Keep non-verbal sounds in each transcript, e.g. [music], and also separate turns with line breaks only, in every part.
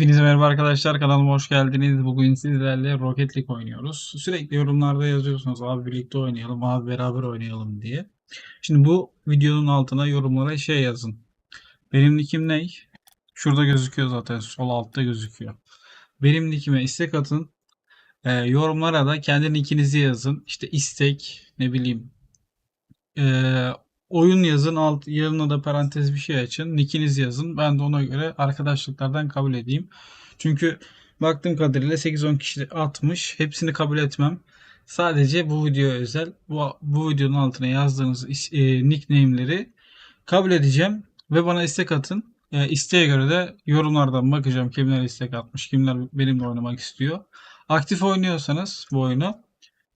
Hepinize merhaba arkadaşlar kanalıma hoş geldiniz. Bugün sizlerle Rocket League oynuyoruz. Sürekli yorumlarda yazıyorsunuz abi birlikte oynayalım, abi beraber oynayalım diye. Şimdi bu videonun altına yorumlara şey yazın. Benim nickim ne? Şurada gözüküyor zaten sol altta gözüküyor. Benim nickime istek atın. Ee, yorumlara da kendi nickinizi yazın. İşte istek ne bileyim ee, oyun yazın alt yanına da parantez bir şey açın. Nickinizi yazın. Ben de ona göre arkadaşlıklardan kabul edeyim. Çünkü baktığım kadarıyla 8-10 kişi atmış. Hepsini kabul etmem. Sadece bu videoya özel bu, bu videonun altına yazdığınız e, nickname'leri kabul edeceğim ve bana istek atın. E, isteğe göre de yorumlardan bakacağım kimler istek atmış, kimler benimle oynamak istiyor. Aktif oynuyorsanız bu oyunu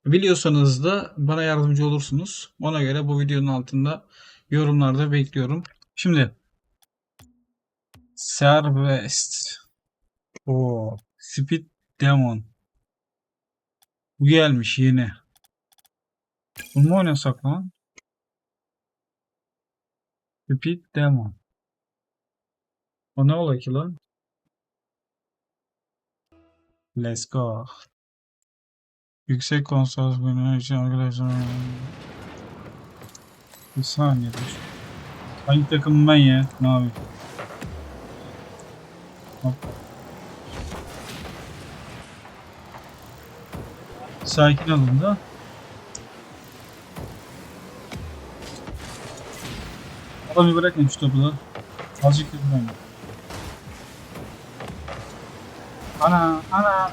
Biliyorsanız da bana yardımcı olursunuz. Ona göre bu videonun altında yorumlarda bekliyorum. Şimdi Serbest. O Speed Demon. Bu gelmiş yeni. Bunu mu oynasak lan? Speed Demon. O ne ola ki lan? Let's go. Yüksek konsol günü için arkadaşlar. Bir saniye dur. Hangi takım ben ya? Ne yapayım? Hop. Sakin olun da. Adamı bırakın şu topu da. Azıcık ben. Ana, ana.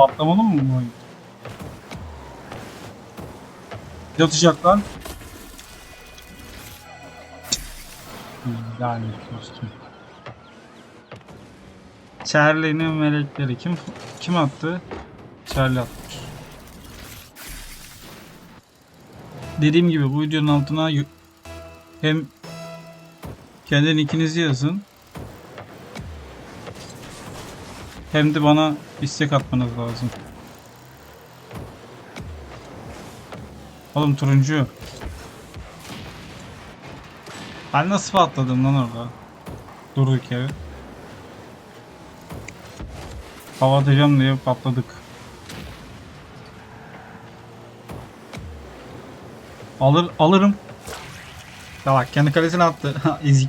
Patlamalı mı bu oyun? Yatacak lan. Yani dostum. Charlie'nin melekleri kim kim attı? Charlie atmış. Dediğim gibi bu videonun altına hem kendi nickinizi yazın hem de bana istek atmanız lazım. Oğlum turuncu. Ben nasıl patladım lan orada? Durduk yere. Hava atacağım diye patladık. Alır, alırım. Ya bak kendi kalesine attı. [laughs] Ezik.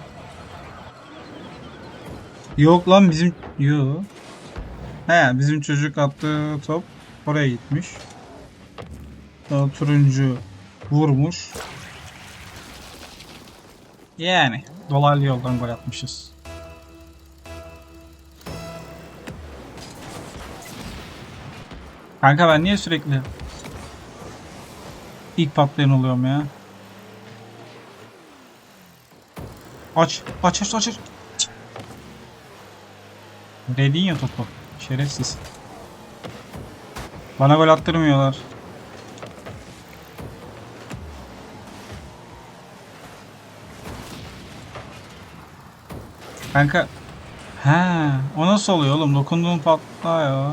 Yok lan bizim... Yok. He bizim çocuk attığı top oraya gitmiş. O turuncu vurmuş. Yani dolaylı yoldan gol atmışız. Kanka ben niye sürekli ilk patlayan oluyorum ya? Aç, aç, aç, aç. aç. Ya topu. Şerefsiz. Bana gol attırmıyorlar. Kanka. He, o nasıl oluyor oğlum? Dokunduğun patlıyor.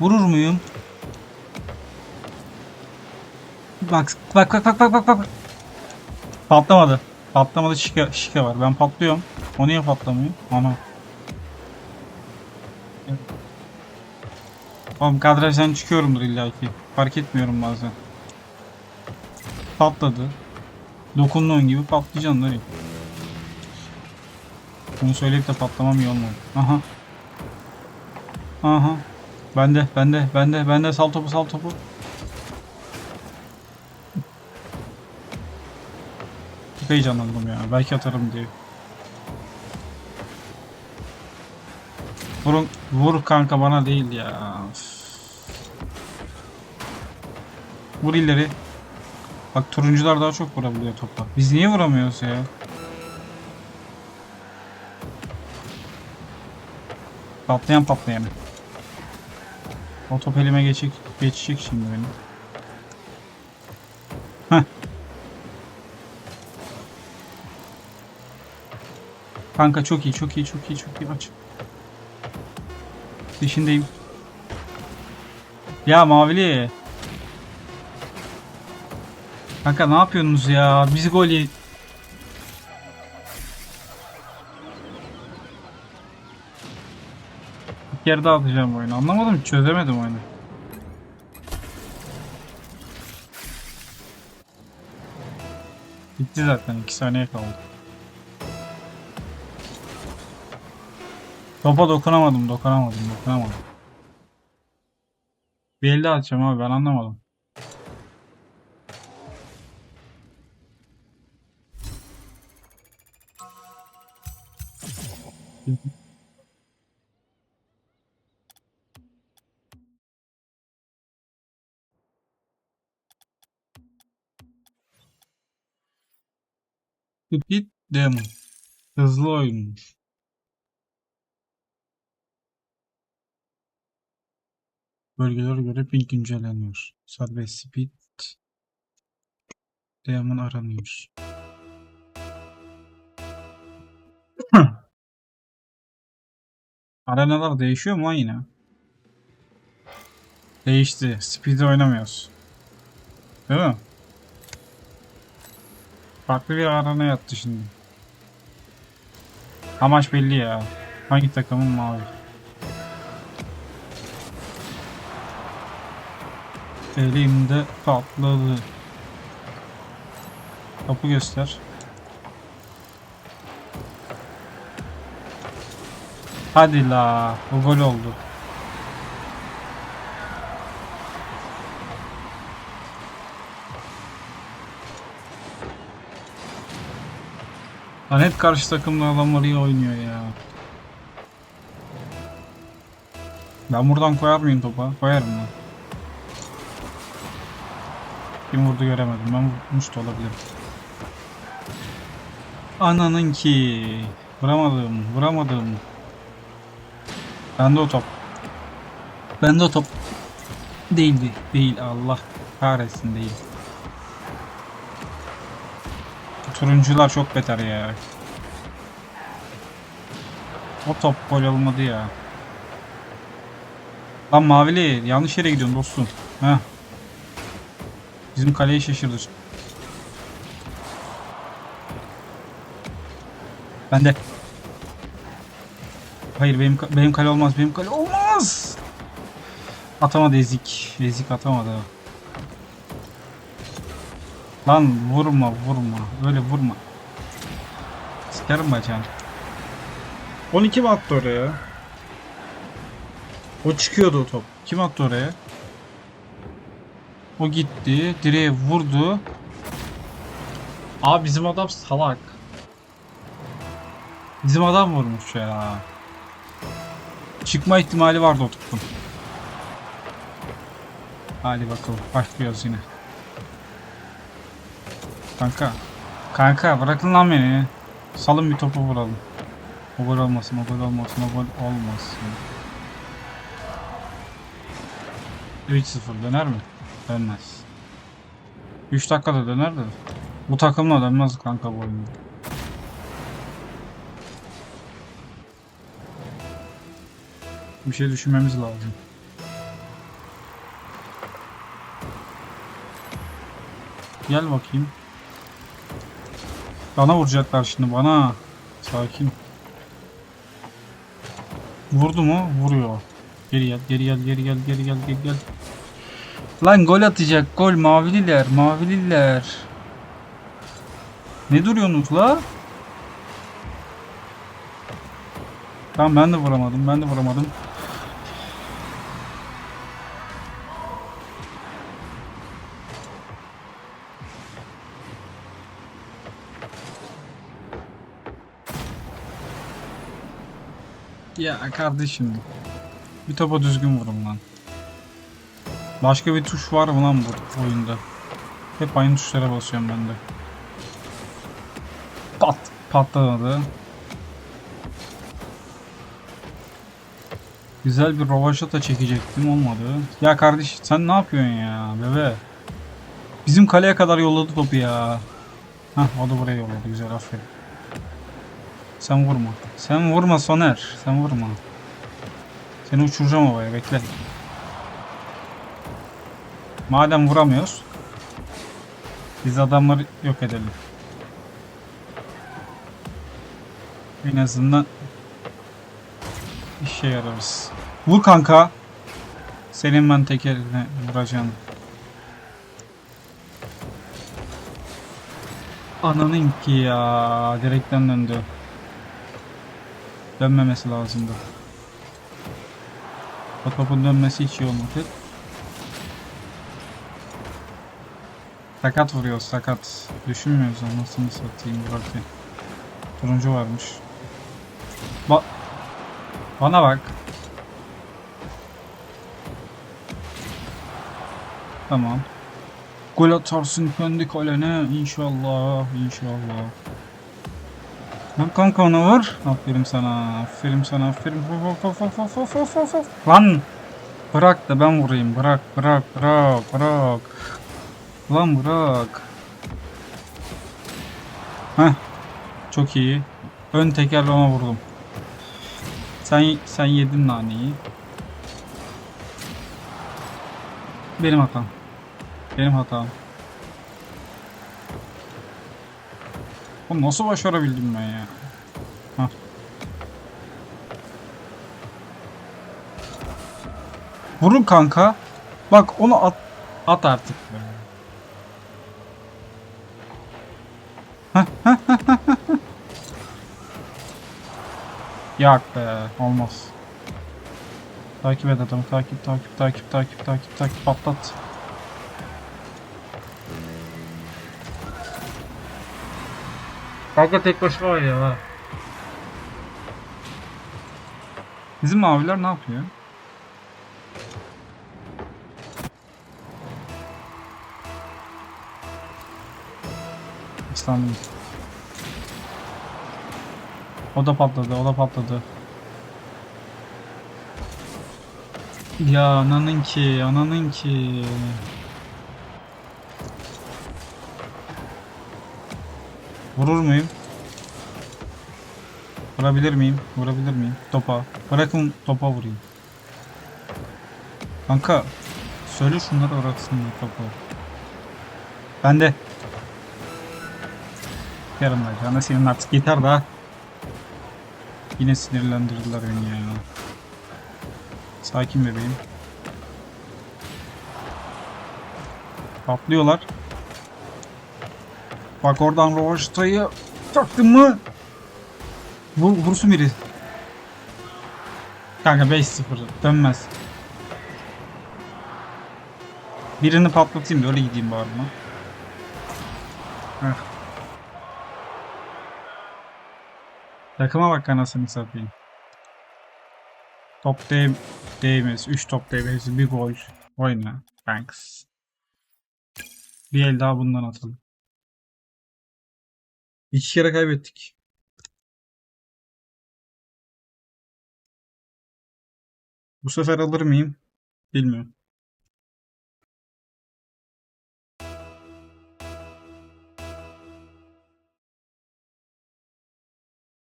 Vurur muyum? Bak bak bak bak bak bak bak. Patlamadı. Patlamadı şike, şike var. Ben patlıyorum. O niye patlamıyor? Ana. Oğlum kadrajdan çıkıyorumdur illaki. Fark etmiyorum bazen. Patladı. Dokunduğun gibi patlayacaksın lan. Bunu söyleyip de patlamam iyi olmadı. Aha. Aha. Bende, bende, bende, bende sal topu, sal topu. Çok heyecanlandım ya. Belki atarım diye. Vurun, vur kanka bana değil ya. Vur ileri. Bak turuncular daha çok vurabiliyor topa. Biz niye vuramıyoruz ya? Patlayan patlayan. O top elime geçecek, geçecek şimdi benim. Heh. Kanka çok iyi, çok iyi, çok iyi, çok iyi. Aç. Dişindeyim. Ya mavili. Kanka ne yapıyorsunuz ya? Bizi gol ye. Bir atacağım oyunu. Anlamadım çözemedim oyunu. Bitti zaten 2 saniye kaldı. Topa dokunamadım, dokunamadım, dokunamadım. Bir elde atacağım abi ben anlamadım. Speed Demon. Hızlı oyunmuş. Bölgelere göre ping güncelleniyor. Serbest Speed Demon aranıyor. Arenalar değişiyor mu lan yine? Değişti. Speed'i oynamıyoruz. Değil mi? Farklı bir arana yattı şimdi. Amaç belli ya. Hangi takımın mavi? Elimde patladı. Kapı göster. Hadi la. Bu gol oldu. Lan hep karşı takımda adamlar iyi oynuyor ya. Ben buradan koyar mıyım topa? Koyarım ben. Kim vurdu göremedim. Ben vurmuş da olabilirim. Ananın ki. Vuramadım. Vuramadım. Bende o top. Bende o top. Değildi. Değil. Allah kahretsin değil. Turuncular çok beter ya. O top gol olmadı ya. Lan mavili yanlış yere gidiyorsun dostum. Heh. Bizim kaleyi şaşırdı. Ben de. Hayır benim benim kale olmaz. Benim kale olmaz. Atamadı ezik. Ezik atamadı. Lan vurma vurma. Öyle vurma. Sikerim bacağını. 12 mi attı oraya? O çıkıyordu o top. Kim attı oraya? O gitti. Direğe vurdu. Abi bizim adam salak. Bizim adam vurmuş ya. Çıkma ihtimali vardı o topun. Hadi bakalım. Başlıyoruz yine. Kanka. Kanka bırakın lan beni. Salın bir topu vuralım. O gol olmasın, o gol olmasın, o gol olmasın. 3-0 döner mi? Dönmez. 3 dakikada döner de. Bu takımla dönmez kanka bu oyunda. Bir şey düşünmemiz lazım. Gel bakayım. Bana vuracaklar şimdi bana. Sakin. Vurdu mu? Vuruyor. Geri gel, geri gel, geri gel, geri gel, geri gel. Lan gol atacak. Gol mavililer, mavililer. Ne duruyorsunuz la? Tamam ben de vuramadım. Ben de vuramadım. Ya kardeşim. Bir topa düzgün vurun lan. Başka bir tuş var mı lan bu oyunda? Hep aynı tuşlara basıyorum ben de. Pat! Patlamadı. Güzel bir rovaşata çekecektim olmadı. Ya kardeş sen ne yapıyorsun ya bebe? Bizim kaleye kadar yolladı topu ya. Hah o da buraya yolladı güzel aferin. Sen vurma. Sen vurma Soner. Sen vurma. Seni uçuracağım havaya bekle. Madem vuramıyoruz. Biz adamları yok edelim. En azından işe yararız. Vur kanka. Senin ben tekerine vuracağım. Ananın ki ya. Direkten döndü. Dönmemesi lazımdı. Topun dönmesi hiç iyi olmadı. Sakat vuruyor sakat. Düşünmüyoruz anasını satayım bırakayım. Turuncu varmış. Ba Bana bak. Tamam. Gol atarsın kendi kalene inşallah inşallah. Vur kanka onu vur. Aferin sana. Aferin sana. Aferin. Of. Lan. Bırak da ben vurayım. Bırak bırak bırak bırak. Lan bırak. Heh. Çok iyi. Ön tekerle ona vurdum. Sen sen yedin naneyi. Benim hatam. Benim hatam. Oğlum nasıl başarabildim ben ya? Hah. Vurun kanka. Bak onu at at artık. Yak be olmaz. Takip et adamı takip takip takip takip takip takip patlat. Kanka tek başına oynuyor ha. Bizim maviler ne yapıyor? İstanbul. O da patladı, o da patladı. Ya ananın ki, ananın ki. Vurur muyum? Vurabilir miyim? Vurabilir miyim? Topa. Bırakın topa vurayım. Kanka söyle şunları bıraksınlar topa. Ben de. Yarın da senin artık yeter daha. Yine sinirlendirdiler beni ya. Sakin bebeğim. Patlıyorlar. Bak oradan Rovaşta'yı taktın mı? Vur, vursun biri. Kanka 5-0 dönmez. Birini patlatayım da öyle gideyim bari. Heh. Takıma bak anasını satayım. Top değ değmez. 3 top değmez. Bir gol. Oyna. Thanks. Bir el daha bundan atalım. İki kere kaybettik. Bu sefer alır mıyım? Bilmiyorum.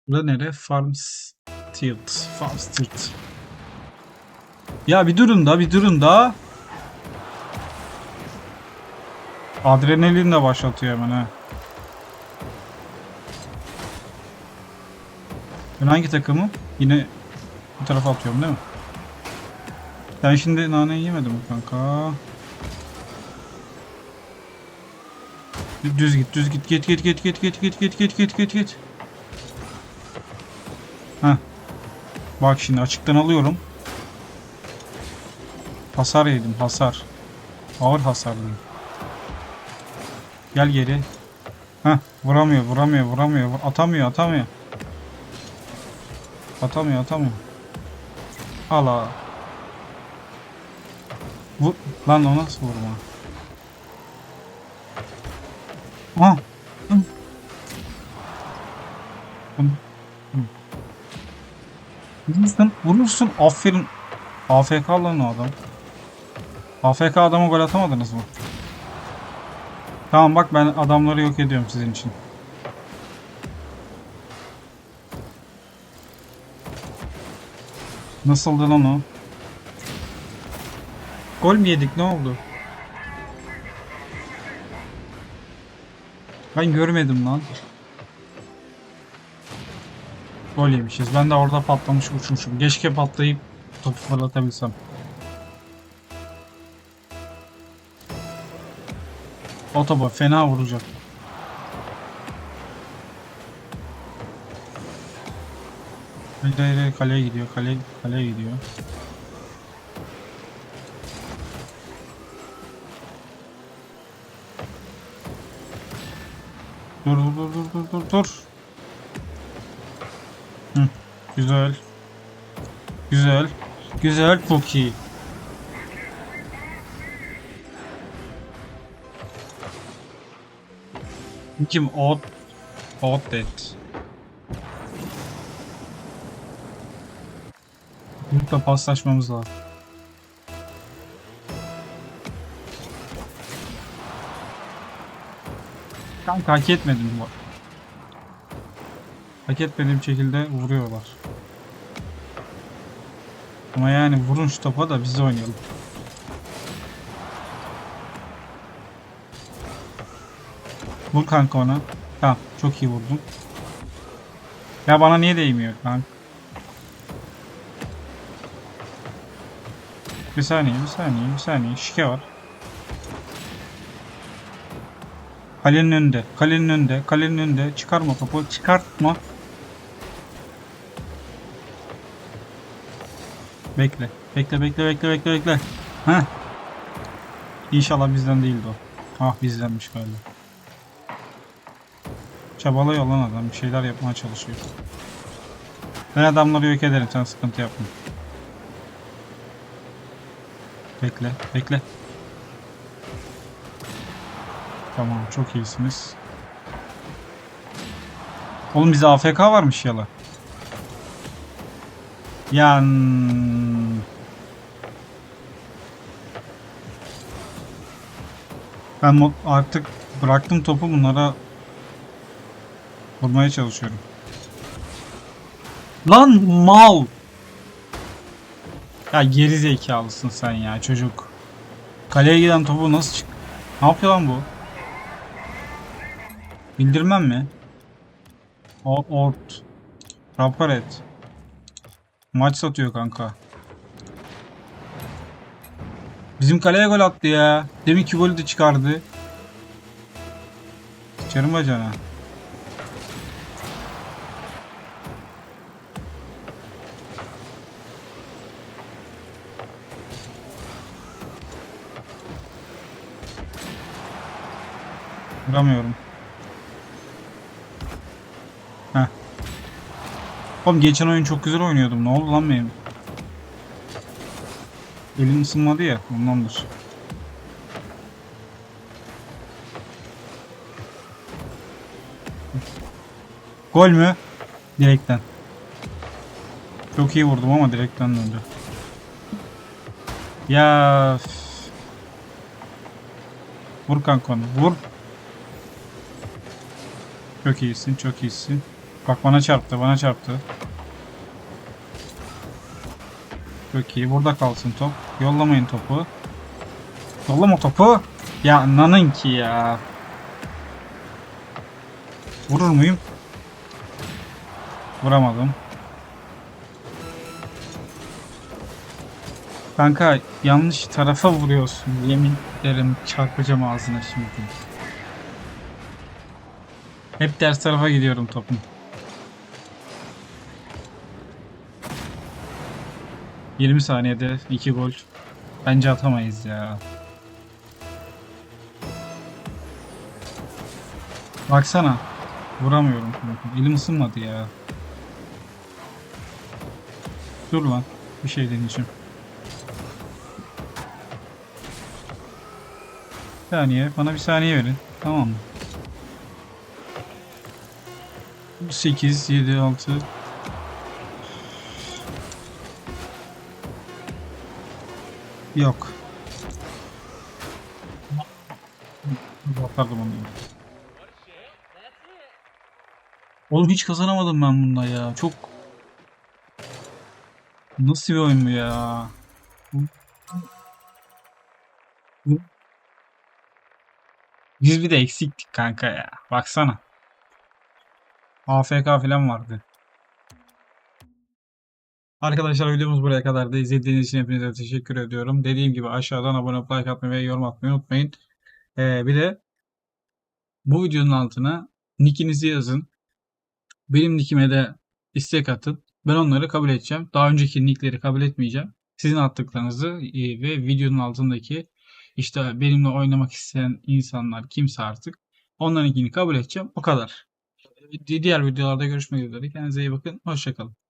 Burada nere? Farmstead. Farmstead. Ya bir durun da bir durun da. Adrenalin de başlatıyor hemen ha. Ben hangi takımım? Yine bu tarafa atıyorum değil mi? Ben şimdi naneyi yemedim mi kanka? Düz git, düz git, git, git, git, git, git, git, git, git, git, git, Bak şimdi açıktan alıyorum. Hasar yedim, hasar. Ağır hasarlıyım. Gel geri. Heh, vuramıyor, vuramıyor, vuramıyor. Vur- Atamıyor, atamıyor. Atamıyor, atamıyor. Ala. Vur. Lan o nasıl vurma? Ha. Vurursun. Aferin. AFK lan o adam. AFK adama gol atamadınız mı? Tamam bak ben adamları yok ediyorum sizin için. Nasıldı lan o? Gol mü yedik ne oldu? Ben görmedim lan. Gol yemişiz. Ben de orada patlamış uçmuşum. Keşke patlayıp topu fırlatabilsem. O topa fena vuracak. Hayır hayır kaleye gidiyor. Kale, kaleye gidiyor. Dur dur dur dur dur dur. Hı, güzel. Güzel. Güzel çok iyi. Kim Odd Dead. Grupla paslaşmamız lazım. Kanka hak etmedim bu. Hak etmediğim şekilde vuruyorlar. Ama yani vurun şu topa da biz oynayalım. Vur kanka ona. Tamam çok iyi vurdum. Ya bana niye değmiyor kanka? Bir saniye, bir saniye, bir saniye. Şike var. Kalenin önünde, kalenin önünde, kalenin önünde. Çıkarma topu, çıkartma. Bekle, bekle, bekle, bekle, bekle, bekle. Heh. İnşallah bizden değildi o. Ah bizdenmiş galiba. Çabalıyor lan adam, bir şeyler yapmaya çalışıyor. Ben adamları yok ederim, sen sıkıntı yapma. Bekle, bekle. Tamam, çok iyisiniz. Oğlum bize AFK varmış yala. Yan. Ben artık bıraktım topu bunlara vurmaya çalışıyorum. Lan mal. Ya geri zekalısın sen ya çocuk. Kaleye giden topu nasıl çık? Ne yapıyor lan bu? Bildirmem mi? O ort. Rapor et. Maç satıyor kanka. Bizim kaleye gol attı ya. Demin ki golü de çıkardı. Sıçarım bacana. Vuramıyorum. Heh. Oğlum geçen oyun çok güzel oynuyordum. Ne oldu lan benim? Elim ısınmadı ya. Ondandır. Gol mü? Direkten. Çok iyi vurdum ama direkten döndü. Ya. Vur kanka onu. Vur. Çok iyisin, çok iyisin. Bak bana çarptı, bana çarptı. Çok iyi. Burada kalsın top. Yollamayın topu. Yollama topu. Ya nanın ki ya. Vurur muyum? Vuramadım. Kanka yanlış tarafa vuruyorsun. Yemin ederim çarpacağım ağzına şimdi. Hep ters tarafa gidiyorum topun. ...20 saniyede 2 gol. Bence atamayız ya. Baksana. Vuramıyorum. Elim ısınmadı ya. Dur lan. Bir şey deneyeceğim. Bir saniye. Bana bir saniye verin. Tamam mı? 8, 7, 6 Yok. Bakardım onu. Oğlum hiç kazanamadım ben bunda ya. Çok Nasıl bir oyun bu ya? Biz bir de eksiktik kanka ya. Baksana. AFK falan vardı. Arkadaşlar videomuz buraya kadar da izlediğiniz için hepinize teşekkür ediyorum. Dediğim gibi aşağıdan abone olup like atmayı ve yorum atmayı unutmayın. Ee, bir de bu videonun altına nickinizi yazın. Benim nickime de istek atın. Ben onları kabul edeceğim. Daha önceki nickleri kabul etmeyeceğim. Sizin attıklarınızı e, ve videonun altındaki işte benimle oynamak isteyen insanlar kimse artık onlarınkini kabul edeceğim. O kadar. Di- Diğer videolarda görüşmek üzere. Kendinize iyi bakın. Hoşçakalın.